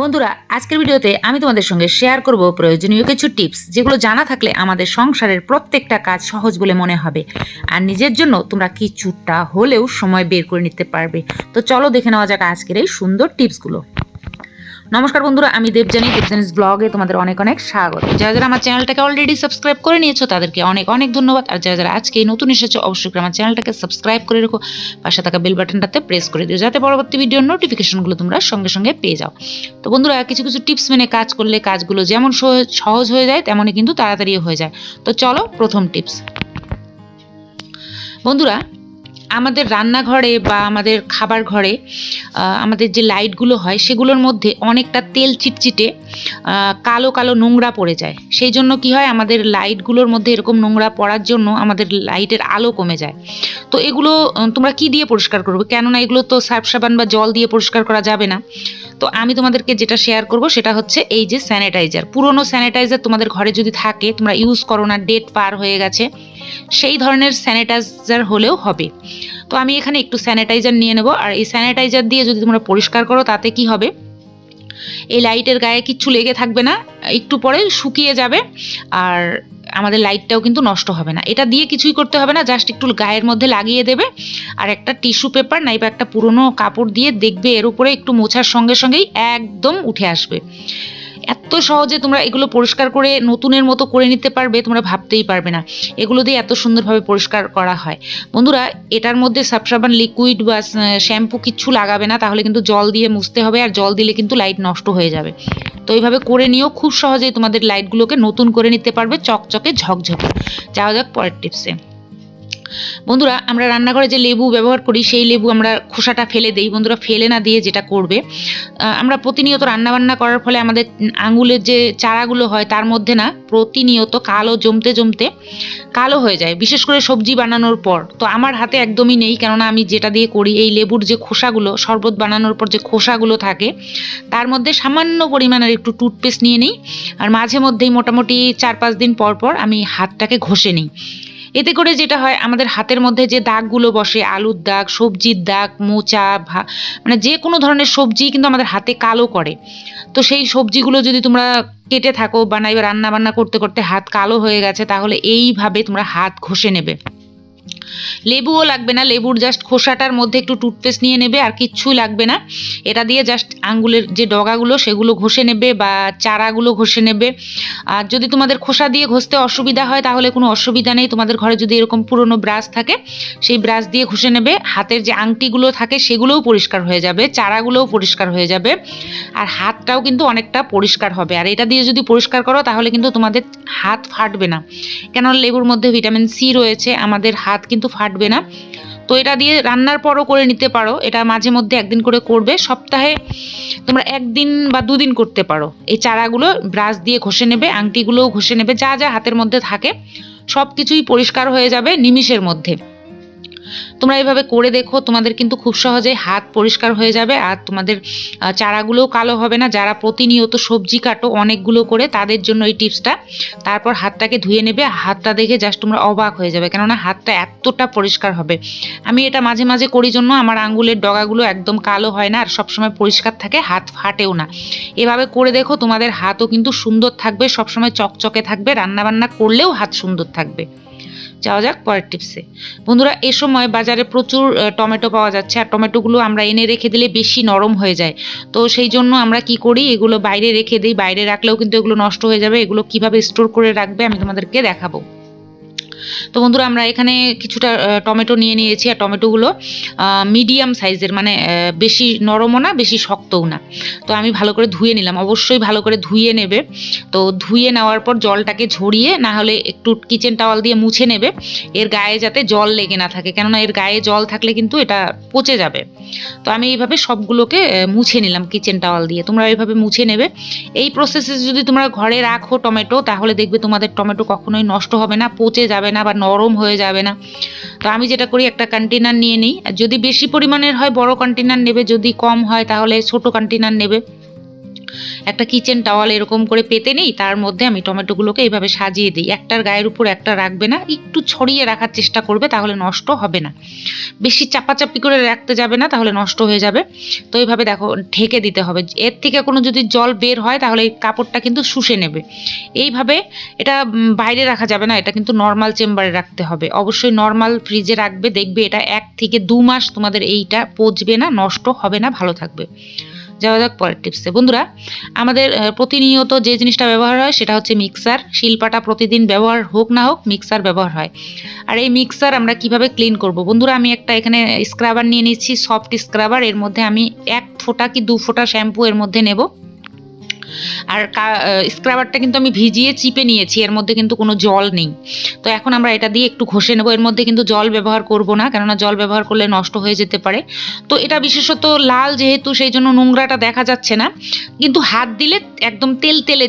বন্ধুরা, আজকের ভিডিওতে আমি তোমাদের সঙ্গে শেয়ার করব প্রয়োজনীয় কিছু টিপস যেগুলো জানা থাকলে আমাদের সংসারের প্রত্যেকটা কাজ সহজ বলে মনে হবে। আর নিজের জন্য তোমরা কিছুটা হলেও সময় বের করে নিতে পারবে। তো চলো দেখে নেওয়া যাক আজকের এই সুন্দর টিপসগুলো নমস্কার বন্ধুরা, আমি দেবজানি দেবজানিস ব্লগে তোমাদের অনেক অনেক স্বাগত। যারা যারা আমার চ্যানেলটাকে অলরেডি সাবস্ক্রাইব করে নিয়েছো, তাদেরকে অনেক অনেক ধন্যবাদ। আর যারা যারা আজকে নতুন এসেছ, অবশ্যই আমার চ্যানেলটাকে সাবস্ক্রাইব করে রেখো। পাশে থাকা বেল বাটনটাতে প্রেস করে দিও, যাতে পরবর্তী ভিডিওর নোটিফিকেশনগুলো তোমরা সঙ্গে সঙ্গে পেয়ে যাও। তো বন্ধুরা, কিছু কিছু টিপস মেনে কাজ করলে কাজগুলো যেমন সহজ- সহজ হয়ে যায়, তেমনই কিন্তু তাড়াতাড়ি হয়ে যায়। তো চলো প্রথম টিপস বন্ধুরা আমাদের রান্নাঘরে বা আমাদের খাবার ঘরে আমাদের যে লাইটগুলো হয়, সেগুলোর মধ্যে অনেকটা তেল চিটচিটে কালো কালো নোংরা পড়ে যায়। সেই জন্য কি হয়, আমাদের লাইটগুলোর মধ্যে এরকম নোংরা পড়ার জন্য আমাদের লাইটের আলো কমে যায়। তো এগুলো তোমরা কি দিয়ে পরিষ্কার করবে? কেননা এগুলো তো সার্ফ সাবান বা জল দিয়ে পরিষ্কার করা যাবে না। তো আমি তোমাদেরকে যেটা শেয়ার করব সেটা হচ্ছে এই যে স্যানিটাইজার পুরনো স্যানিটাইজার তোমাদের ঘরে যদি থাকে, তোমরা ইউজ করো না ডেট পার হয়ে গেছে, সেই ধরনের স্যানিটাইজার হলেও হবে। তো আমি এখানে একটু স্যানিটাইজার নিয়ে নেব, আর এই স্যানিটাইজার দিয়ে যদি তোমরা পরিষ্কার করো, তাতে কি হবে? এই লাইটের গায়ে কিচ্ছু লেগে থাকবে না, একটু পরে শুকিয়ে যাবে, আর আমাদের লাইটটাও কিন্তু নষ্ট হবে না। এটা দিয়ে কিছুই করতে হবে না জাস্ট একটু গায়ের মধ্যে লাগিয়ে দেবে। আর একটা টিস্যু পেপার নাইবা একটা পুরনো কাপড় দিয়ে দেখবে এর উপরে একটু মোছার সঙ্গে সঙ্গেই একদম উঠে আসবে। এত সহজে তোমরা এগুলো পরিষ্কার করে নতুনের মতো করে নিতে পারবে, তোমরা ভাবতেই পারবে না। এগুলো দিয়ে এত সুন্দরভাবে পরিষ্কার করা হয়। বন্ধুরা, এটার মধ্যে সাবসাবান লিকুইড বা শ্যাম্পু কিচ্ছু লাগাবে না, তাহলে কিন্তু জল দিয়ে মুছতে হবে, আর জল দিলে কিন্তু লাইট নষ্ট হয়ে যাবে। তো এইভাবে করে নিয়েও খুব সহজেই তোমাদের লাইটগুলোকে নতুন করে নিতে পারবে, চকচকে ঝকঝকে। যাওয়া যাক পরের টিপসে বন্ধুরা, আমরা রান্নাঘরে যে লেবু ব্যবহার করি, সেই লেবু আমরা খোসাটা ফেলে দেই। বন্ধুরা, ফেলে না দিয়ে যেটা করবে আমরা প্রতিনিয়ত রান্নাবান্না করার ফলে আমাদের আঙুলের যে চারাগুলো হয়, তার মধ্যে না প্রতিনিয়ত কালো জমতে জমতে কালো হয়ে যায়, বিশেষ করে সবজি বানানোর পর। তো আমার হাতে একদমই নেই, কেননা আমি যেটা দিয়ে করি, এই লেবুর যে খোসাগুলো, শরবত বানানোর পর যে খোসাগুলো থাকে, তার মধ্যে সামান্য পরিমাণের একটু টুথপেস্ট নিয়ে নিই, আর মাঝে মধ্যেই মোটামুটি চার পাঁচ দিন পর পর আমি হাতটাকে ঘষে নিই। এতে করে যেটা হয়, আমাদের হাতের মধ্যে যে দাগগুলো বসে, আলুর দাগ, সবজির দাগ, মোচা মানে যে কোনো ধরনের সবজি কিন্তু আমাদের হাতে কালো করে। তো সেই সবজিগুলো যদি তোমরা কেটে থাকো বা নাইবা রান্না বান্না করতে করতে হাত কালো হয়ে গেছে, তাহলে এইভাবে তোমরা হাত ঘষে নেবে। লেবুও লাগবে না, লেবুর জাস্ট খোসাটার মধ্যে একটু টুথপেস্ট নিয়ে নেবে আর কিচ্ছুই লাগবে না। এটা দিয়ে জাস্ট আঙ্গুলের যে ডগাগুলো সেগুলো ঘষে নেবে বা চারাগুলো ঘষে নেবে। আর যদি তোমাদের খোসা দিয়ে ঘষতে অসুবিধা হয় তাহলে কোনো অসুবিধা নেই, তোমাদের ঘরে যদি এরকম পুরনো ব্রাশ থাকে, সেই ব্রাশ দিয়ে ঘষে নেবে। হাতের যে আংটিগুলো থাকে সেগুলোও পরিষ্কার হয়ে যাবে, চারাগুলোও পরিষ্কার হয়ে যাবে। আর হাতটাও কিন্তু অনেকটা পরিষ্কার হবে। আর এটা দিয়ে যদি পরিষ্কার করো তাহলে কিন্তু তোমাদের হাত ফাটবে না। কেননা লেবুর মধ্যে ভিটামিন সি রয়েছে, আমাদের হাত কিন্তু ফাটবে না। তো এটা দিয়ে রান্নার পরও করে নিতে পারো। এটা মাঝে মধ্যে একদিন করে করবে। সপ্তাহে তোমরা একদিন বা দুদিন করতে পারো। এই চারাগুলো ব্রাশ দিয়ে ঘষে নেবে, আংটিগুলোও ঘষে নেবে, যা যা হাতের মধ্যে থাকে সব কিছুই পরিষ্কার হয়ে যাবে নিমিষের মধ্যে। তোমরা এইভাবে করে দেখো, তোমাদের কিন্তু খুব সহজে হাত পরিষ্কার হয়ে যাবে আর তোমাদের চারাগুলোও কালো হবে না। যারা প্রতিনিয়ত সবজি কাটো অনেকগুলো করে, তাদের জন্য এই টিপসটা। তারপর হাতটাকে ধুয়ে নেবে, হাতটা দেখে জাস্ট তোমরা অবাক হয়ে যাবে, কেননা হাতটা এতটা পরিষ্কার হবে। আমি এটা মাঝে মাঝে করি জন্য, আমার আঙ্গুলের ডগাগুলো একদম কালো হয় না, আর সবসময় পরিষ্কার থাকে, হাত ফাটেও না। এভাবে করে দেখো, তোমাদের হাতও কিন্তু সুন্দর থাকবে, সবসময় চকচকে থাকবে, রান্নাবান্না করলেও হাত সুন্দর থাকবে। যাওয়া যাক পরের টিপসে বন্ধুরা, এ সময় বাজারে প্রচুর টমেটো পাওয়া যাচ্ছে, আর টমেটোগুলো আমরা এনে রেখে দিলে বেশি নরম হয়ে যায়। তো সেই জন্য আমরা কি করি, এগুলো বাইরে রেখে দিই। বাইরে রাখলেও কিন্তু এগুলো নষ্ট হয়ে যাবে। এগুলো কীভাবে স্টোর করে রাখবে আমি তোমাদেরকে দেখাবো। তো বন্ধুরা, আমরা এখানে কিছুটা টমেটো নিয়ে নিয়েছি। আর টমেটোগুলো মিডিয়াম সাইজের মানে বেশি নরমও না, বেশি শক্তও না। তো আমি ভালো করে ধুয়ে নিলাম। অবশ্যই ভালো করে ধুয়ে নেবে। তো ধুয়ে নেওয়ার পর জলটাকে ঝরিয়ে, না হলে একটু কিচেন টাওয়াল দিয়ে মুছে নেবে। এর গায়ে যাতে জল লেগে না থাকে। কেননা এর গায়ে জল থাকলে কিন্তু এটা পচে যাবে। তো আমি এইভাবে সবগুলোকে মুছে নিলাম কিচেন টাওয়াল দিয়ে। তোমরা এইভাবে মুছে নেবে। এই প্রসেসে যদি তোমরা ঘরে রাখো টমেটো, তাহলে দেখবে তোমাদের টমেটো কখনোই নষ্ট হবে না, পচে যাবে না। বা নরম হয়ে যাবে না। তো আমি যেটা করি, একটা কন্টেনার নিয়ে নিই। আর যদি বেশি পরিমাণের হয়, বড় কন্টেনার নেবে। যদি কম হয়, তাহলে ছোট কন্টেনার নেবে। একটা কিচেন টাওয়াল এরকম করে পেতে নেই, তার মধ্যে আমি টমেটোগুলোকে এইভাবে সাজিয়ে দিই। একটার গায়ের উপর একটা রাখবে না, একটু ছড়িয়ে রাখার চেষ্টা করবে, তাহলে নষ্ট হবে না। বেশি চাপাচাপি করে রাখতে যাবে না, তাহলে নষ্ট হয়ে যাবে। তো এইভাবে দেখো, ঢেকে দিতে হবে। এর থেকে কোনো যদি জল বের হয়, তাহলে এই কাপড়টা কিন্তু শুষে নেবে। এইভাবে এটা বাইরে রাখা যাবে না, এটা কিন্তু নর্মাল চেম্বারে রাখতে হবে। অবশ্যই নর্মাল ফ্রিজে রাখবে, দেখবে এটা এক থেকে দু মাস তোমাদের এইটা পচবে না, নষ্ট হবে না, ভালো থাকবে। যাওয়া যাক পরের টিপসে বন্ধুরা, আমাদের প্রতিনিয়ত যে জিনিসটা ব্যবহার হয় সেটা হচ্ছে মিক্সার শিলপাটা প্রতিদিন ব্যবহার হোক না হোক মিক্সার ব্যবহার হয়। আর এই মিক্সার আমরা কীভাবে ক্লিন করব? বন্ধুরা, আমি একটা এখানে স্ক্রাবার নিয়ে নিচ্ছি সফট স্ক্রাবার এর মধ্যে আমি এক ফোঁটা কি দু ফোঁটা শ্যাম্পু এর মধ্যে নেব। আর স্ক্রাবারটা কিন্তু আমি ভিজিয়ে চিপে নিয়েছি, এর মধ্যে কিন্তু কোনো জল নেই। তো এখন আমরা এটা দিয়ে একটু ঘষে নেব, এর মধ্যে কিন্তু জল ব্যবহার করব না, কেননা জল ব্যবহার করলে নষ্ট হয়ে যেতে পারে। তো এটা বিশেষত লাল যেহেতু, সেই জন্য নোংরাটা দেখা যাচ্ছে না। কিন্তু হাত দিলে একদম তেল তেলে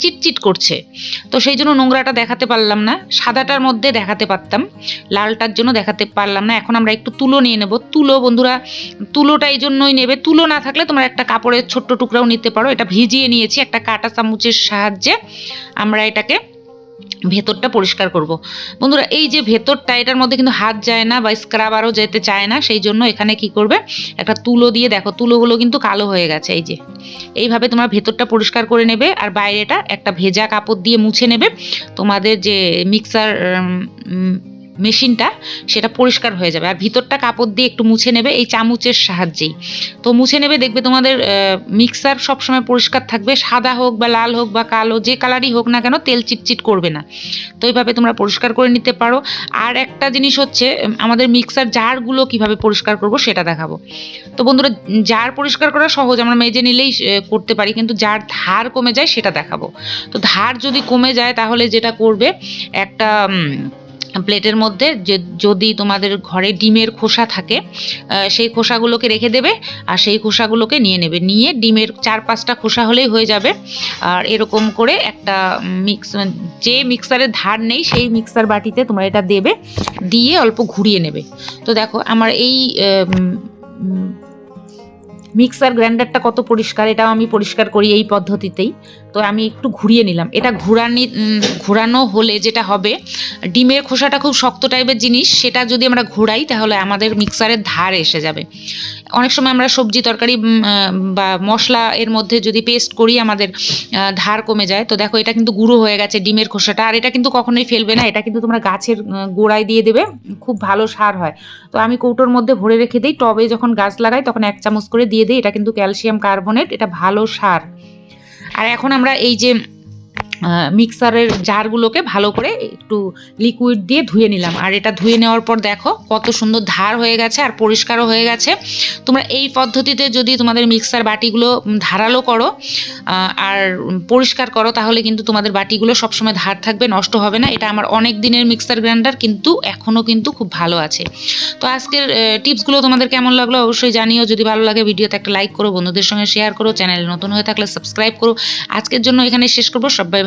চিটচিট করছে। তো সেই জন্য নোংরাটা দেখাতে পারলাম না। সাদাটার মধ্যে দেখাতে পারতাম। লালটার জন্য দেখাতে পারলাম না। এখন আমরা একটু তুলো নিয়ে নেব। তুলো বন্ধুরা, তুলোটা এই জন্যই নেবে। তুলো না থাকলে তোমরা একটা কাপড়ের ছোট্ট টুকরাও নিতে পারো। এটা ভিজিয়ে নিয়েছি একটা কাটা চামচের সাহায্যে। আমরা এটাকে ভেতরটা পরিষ্কার করব। বন্ধুরা, এই যে ভেতরটা, এটার মধ্যে কিন্তু হাত যায় না বা স্ক্রাব আরও যেতে চায় না, সেই জন্য এখানে কি করবে? একটা তুলো দিয়ে দেখো, তুলোগুলো কিন্তু কালো হয়ে গেছে, এই যে। এইভাবে তোমরা ভেতরটা পরিষ্কার করে নেবে আর বাইরেটা একটা ভেজা কাপড় দিয়ে মুছে নেবে। তোমাদের যে মিক্সার মেশিনটা সেটা পরিষ্কার হয়ে যাবে। আর ভিতরটা কাপড় দিয়ে একটু মুছে নেবে, এই চামচের সাহায্যেই। তো মুছে নেবে, দেখবে তোমাদের মিক্সার সবসময় পরিষ্কার থাকবে। সাদা হোক বা লাল হোক বা কালো, যে কালারই হোক না কেন, তেল চিটচিট করবে না। তো এইভাবে তোমরা পরিষ্কার করে নিতে পারো। আর একটা জিনিস হচ্ছে আমাদের মিক্সার জারগুলো কীভাবে পরিষ্কার করব সেটা দেখাবো। তো বন্ধুরা জার পরিষ্কার করা সহজ, আমরা মেজে নিলেই করতে পারি। কিন্তু যার ধার কমে যায়, সেটা দেখাবো। তো ধার যদি কমে যায়, তাহলে যেটা করবে, একটা প্লেটের মধ্যে যে যদি তোমাদের ঘরে ডিমের খোসা থাকে সেই খোসাগুলোকে রেখে দেবে আর সেই খোসাগুলোকে নিয়ে নেবে। নিয়ে ডিমের চার পাঁচটা খোসা হলেই হয়ে যাবে। আর এরকম করে একটা মিক্স যে মিক্সারের ধার নেই, সেই মিক্সার বাটিতে তোমরা এটা দেবে, দিয়ে অল্প ঘুরিয়ে নেবে। তো দেখো, আমার এই মিক্সার গ্রাইন্ডারটা কত পরিষ্কার, এটাও আমি পরিষ্কার করি এই পদ্ধতিতেই। তো আমি একটু ঘুরিয়ে নিলাম। এটা ঘুরানি ঘোরানো হলে যেটা হবে, ডিমের খোসাটা খুব শক্ত টাইপের জিনিস, সেটা যদি আমরা ঘোরাই তাহলে আমাদের মিক্সারের ধার এসে যাবে। অনেক সময় আমরা সবজি তরকারি বা মশলা এর মধ্যে যদি পেস্ট করি, আমাদের ধার কমে যায়। তো দেখো এটা কিন্তু গুঁড়ো হয়ে গেছে ডিমের খোসাটা। আর এটা কিন্তু কখনোই ফেলবে না, এটা কিন্তু তোমরা গাছের গোড়ায় দিয়ে দেবে, খুব ভালো সার হয়। তো আমি কৌটোর মধ্যে ভরে রেখে দিই, টবে যখন গাছ লাগাই তখন এক চামচ করে দিয়ে দিই। এটা কিন্তু ক্যালসিয়াম কার্বনেট, এটা ভালো সার। আর এখন আমরা এই যে মিক্সারের জারগুলোকে ভালো করে একটু লিকুইড দিয়ে ধুয়ে নিলাম। আর এটা ধুয়ে নেওয়ার পর দেখো কত সুন্দর ধার হয়ে গেছে আর পরিষ্কারও হয়ে গেছে। তোমরা এই পদ্ধতিতে যদি তোমাদের মিক্সার বাটিগুলো ধারালো করো আর পরিষ্কার করো, তাহলে কিন্তু তোমাদের বাটিগুলো সবসময় ধার থাকবে, নষ্ট হবে না। এটা আমার অনেক দিনের মিক্সার গ্রাইন্ডার কিন্তু এখনও কিন্তু খুব ভালো আছে। তো আজকের টিপসগুলো তোমাদের কেমন লাগল অবশ্যই জানিও। যদি ভালো লাগে ভিডিওতে একটা লাইক করো, বন্ধুদের সঙ্গে শেয়ার করো, চ্যানেলে নতুন হয়ে থাকলে সাবস্ক্রাইব করো। আজকের জন্য এখানে শেষ করব। সবাই